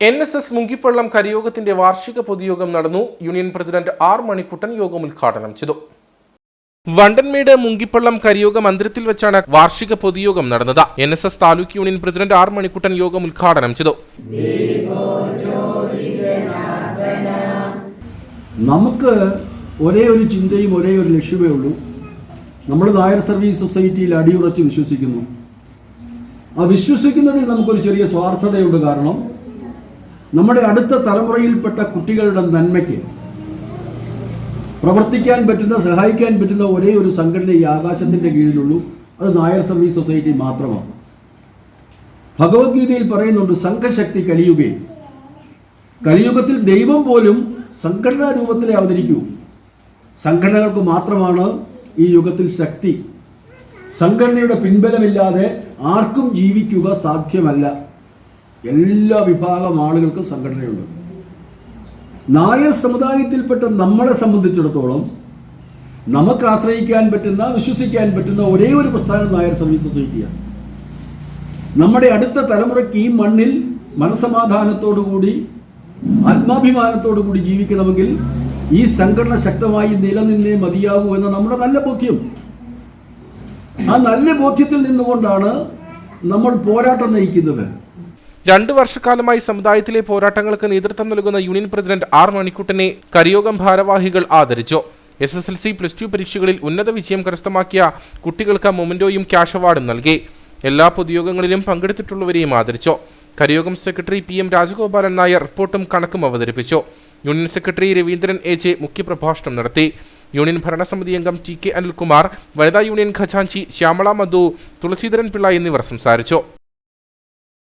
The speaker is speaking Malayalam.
എൻ എസ് എസ് മുങ്കിപ്പള്ളം കരിയോഗത്തിന്റെ വാർഷിക പൊതുയോഗം നടന്നു. യൂണിയൻ പ്രസിഡന്റ് ആർ മണിക്കുട്ടൻ യോഗം ഉദ്ഘാടനം ചെയ്തു. വണ്ടൻമേട് മുങ്കിപ്പള്ളം കരിയോഗ മന്ദിരത്തിൽ വെച്ചാണ് വാർഷിക പൊതുയോഗം നടന്നത്. N S S taluk union president R Manikuttan യോഗം ഉദ്ഘാടനം ചെയ്തു. നമുക്ക് ഒരേ ഒരു ചിന്തയും ഒരേ ഒരു ലക്ഷ്യമേ ഉള്ളൂ. നമ്മൾ നായർ സർവീസ് സൊസൈറ്റിയിൽ അടിയുറച്ച് വിശ്വസിക്കുന്നു. ആ വിശ്വസിക്കുന്നതിൽ നമുക്കൊരു ചെറിയ സ്വാർത്ഥതയുണ്ട് കാരണം നമ്മുടെ അടുത്ത തലമുറയിൽപ്പെട്ട കുട്ടികളുടെ നന്മയ്ക്ക് പ്രവർത്തിക്കാൻ പറ്റുന്ന സഹായിക്കാൻ പറ്റുന്ന ഒരേ ഒരു സംഘടന ഈ ആകാശത്തിന്റെ കീഴിലുള്ളൂ. അത് നായർ സർവീസ് സൊസൈറ്റി മാത്രമാണ്. ഭഗവത്ഗീതയിൽ പറയുന്നുണ്ട് സംഘശക്തി കലിയുകയും കലിയുഗത്തിൽ ദൈവം പോലും സംഘടനാ രൂപത്തിലെ അവതരിക്കൂ. സംഘടനകൾക്ക് മാത്രമാണ് ഈ യുഗത്തിൽ ശക്തി. സംഘടനയുടെ പിൻബലമില്ലാതെ ആർക്കും ജീവിക്കുക സാധ്യമല്ല. എല്ലാ വിഭാഗം ആളുകൾക്കും സംഘടനയുണ്ട്. നായർ സമുദായത്തിൽപ്പെട്ട നമ്മളെ സംബന്ധിച്ചിടത്തോളം നമുക്ക് ആശ്രയിക്കാൻ പറ്റുന്ന വിശ്വസിക്കാൻ പറ്റുന്ന ഒരേ ഒരു പ്രസ്ഥാനം നായർ സർവീസ് സൊസൈറ്റിയാണ്. നമ്മുടെ അടുത്ത തലമുറയ്ക്ക് ഈ മണ്ണിൽ മനസമാധാനത്തോടുകൂടി ആത്മാഭിമാനത്തോടുകൂടി ജീവിക്കണമെങ്കിൽ ഈ സംഘടന ശക്തമായി നിലനിന്നേ മതിയാകൂ എന്ന നമ്മുടെ നല്ല ബോധ്യം. ആ നല്ല ബോധ്യത്തിൽ നിന്നുകൊണ്ടാണ് നമ്മൾ പോരാട്ടം നയിക്കുന്നത്. രണ്ടു വർഷക്കാലമായി സമുദായത്തിലെ പോരാട്ടങ്ങൾക്ക് നേതൃത്വം നൽകുന്ന യൂണിയൻ പ്രസിഡന്റ് ആർ മണിക്കുട്ടനെ കരിയോഗം ഭാരവാഹികൾ ആദരിച്ചു. S S L C plus two പരീക്ഷകളിൽ ഉന്നത വിജയം കരസ്ഥമാക്കിയ കുട്ടികൾക്ക് മൊമെന്റോയും ക്യാഷ് അവാർഡും നൽകി. എല്ലാ പൊതുയോഗങ്ങളിലും പങ്കെടുത്തിട്ടുള്ളവരെയും ആദരിച്ചു. കരിയോഗം secretary P M Rajagopalan Nair റിപ്പോർട്ടും കണക്കും അവതരിപ്പിച്ചു. Union secretary Raveendran A J മുഖ്യപ്രഭാഷണം നടത്തി. യൂണിയൻ ഭരണസമിതി അംഗം ടി കെ അനിൽകുമാർ വനിതാ യൂണിയൻ ഖജാൻചി ശ്യാമള മധു തുളസീധരൻ പിള്ള എന്നിവർ സംസാരിച്ചു.